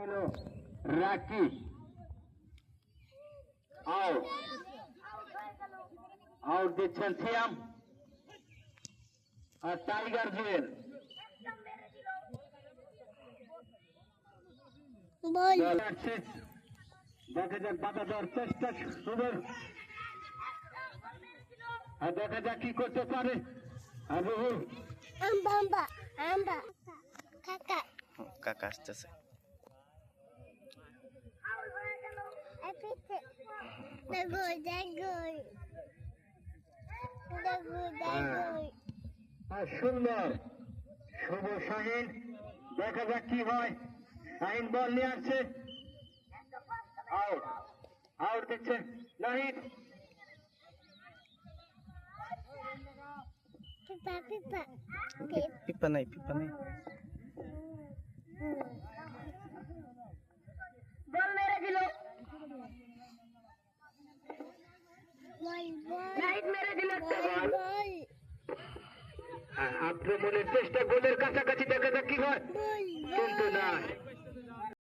হলো Rakib out out দিচ্ছেন সিয়াম। আর tiger Jewel. দেখা যাক বাধা দেওয়ার চেষ্টা সুন্দর আর দেখা যাক কি করতে পারে। আর রুহুল কাকা আসতেছে এপিতে দেখো দেখো দেখো দেখো আর সুন্দর। শুভ শাহিন দেখা যাক কি হয়। শাহিন বল নিয়ে আসছে। আউট আউট দিচ্ছে। নাহিদ। পিপা পিপা। পিপা নাই পিপা নাই বল মেরে দিল বল বল নাইট মেরে দিল বল বল আর আক্রমণের চেষ্টা গোলের কাছাকাছি দেখা যাক কি হয়। কিন্তু কিন্তু